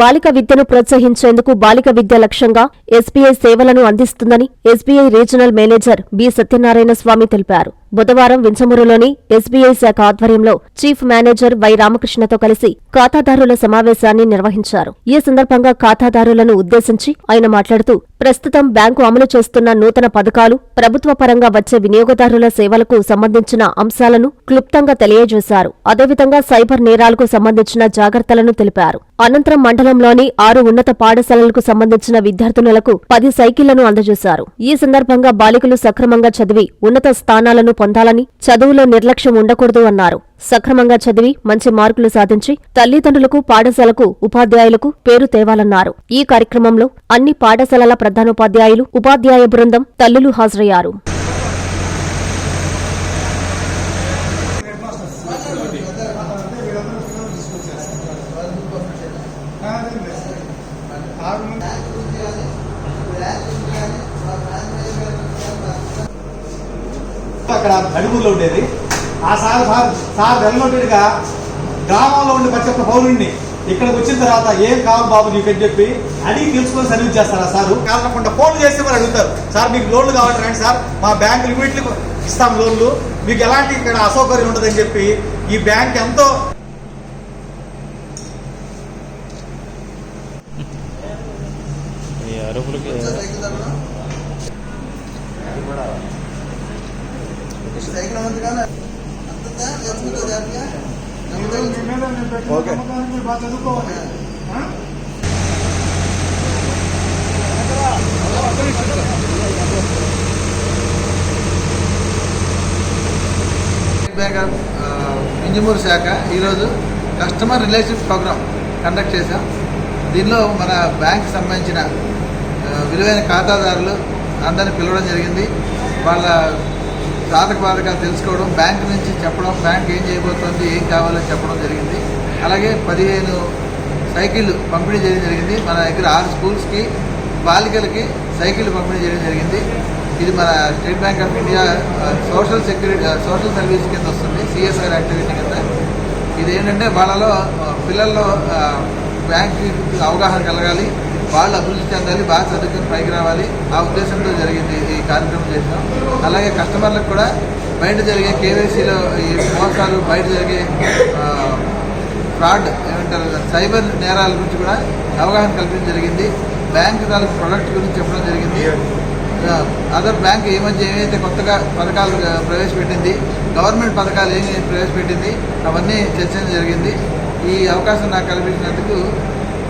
బాలిక విద్యను ప్రోత్సహించేందుకు బాలిక విద్య లక్ష్యంగా ఎస్బీఐ సేవలను అందిస్తుందని SBI regional manager B Satyanarayana Swamy తెలిపారు. బుధవారం వించమూరులోని ఎస్బీఐ శాఖ ఆధ్వర్యంలో చీఫ్ మేనేజర్ వై రామకృష్ణతో కలిసి ఖాతాదారుల సమావేశాన్ని నిర్వహించారు. ఈ సందర్భంగా ఖాతాదారులను ఉద్దేశించి ఆయన మాట్లాడుతూ ప్రస్తుతం బ్యాంకు అమలు చేస్తున్న నూతన పథకాలు ప్రభుత్వ పరంగా వచ్చే వినియోగదారుల సేవలకు సంబంధించిన అంశాలను క్లుప్తంగా తెలియజేశారు. అదేవిధంగా సైబర్ నేరాలకు సంబంధించిన జాగ్రత్తలను తెలిపారు. అనంతరం మండలంలోని ఆరు ఉన్నత పాఠశాలలకు సంబంధించిన విద్యార్థినులకు పది సైకిళ్ళను అందజేశారు. ఈ సందర్భంగా బాలికలు సక్రమంగా చదివి ఉన్నత స్థానాలను పొందాలని చదువులో నిర్లక్ష్యం ఉండకూడదు అన్నారు. సక్రమంగా చదివి మంచి మార్కులు సాధించి తల్లిదండ్రులకు పాఠశాలకు ఉపాధ్యాయులకు పేరు తేవాలన్నారు. ఈ కార్యక్రమంలో అన్ని పాఠశాలల ప్రధానోపాధ్యాయులు ఉపాధ్యాయ బృందం తల్లులు హాజరయ్యారు. అక్కడ అడుగుల్లో ఉండేది. ఆ సార్ సార్ సార్ వెల్లొడ్డిగా గ్రామంలో ఉండే ప్రతి ఒక్క పౌరుడిని ఇక్కడికి వచ్చిన తర్వాత ఏం కావాలి బాబు నీకు అని చెప్పి అడిగి తెలుసుకొని సర్వీస్ చేస్తారా సారు? కాకుండా ఫోన్ చేసి మరి అడుగుతారు. సార్ మీకు లోన్లు కావాలి రండి సార్. మా బ్యాంక్ లిమిట్లు ఇస్తాం లోన్లు. మీకు ఎలాంటి ఇక్కడ అసౌకర్యం ఉండదని చెప్పి ఈ బ్యాంక్ ఎంతో అరుపులకి ఓకే. బ్యాంక్ ఇంజమూరు శాఖ ఈరోజు కస్టమర్ రిలేషన్ ప్రోగ్రామ్ కండక్ట్ చేశాం. దీనిలో మన బ్యాంక్ సంబంధించిన విలువైన ఖాతాదారులు అందరిని పిలవడం జరిగింది. వాళ్ళ సాధక బాధకాలు తెలుసుకోవడం బ్యాంక్ నుంచి చెప్పడం బ్యాంక్ ఏం చేయబోతోంది ఏం కావాలో చెప్పడం జరిగింది. అలాగే పదిహేను సైకిళ్ళు పంపిణీ చేయడం జరిగింది. మన దగ్గర ఆరు స్కూల్స్కి బాలికలకి సైకిళ్ళు పంపిణీ చేయడం జరిగింది. ఇది మన State Bank of India social security social service కింద వస్తుంది సిఎస్ఆర్ యాక్టివిటీ కింద. ఇది ఏంటంటే వాళ్ళలో పిల్లల్లో బ్యాంక్ అవగాహన కలగాలి. వాళ్ళు అభివృద్ధి చెందాలి బాగా చదువుకుని పైకి రావాలి. ఆ ఉద్దేశంతో జరిగింది ఈ కార్యక్రమం చేసినాం. అలాగే కస్టమర్లకు కూడా బయట జరిగే కేవైసీలో ఈ మోసాలు బయట జరిగే ఫ్రాడ్ ఏమంటారు సైబర్ నేరాల గురించి కూడా అవగాహన కల్పించడం జరిగింది. బ్యాంక్ తాలూకు ప్రొడక్ట్ గురించి చెప్పడం జరిగింది. అదర్ బ్యాంక్ ఈ మధ్య ఏమైతే కొత్తగా పథకాలు ప్రవేశపెట్టింది గవర్నమెంట్ పథకాలు ఏమి ప్రవేశపెట్టింది అవన్నీ చర్చ జరిగింది. ఈ అవకాశం నాకు కల్పించినందుకు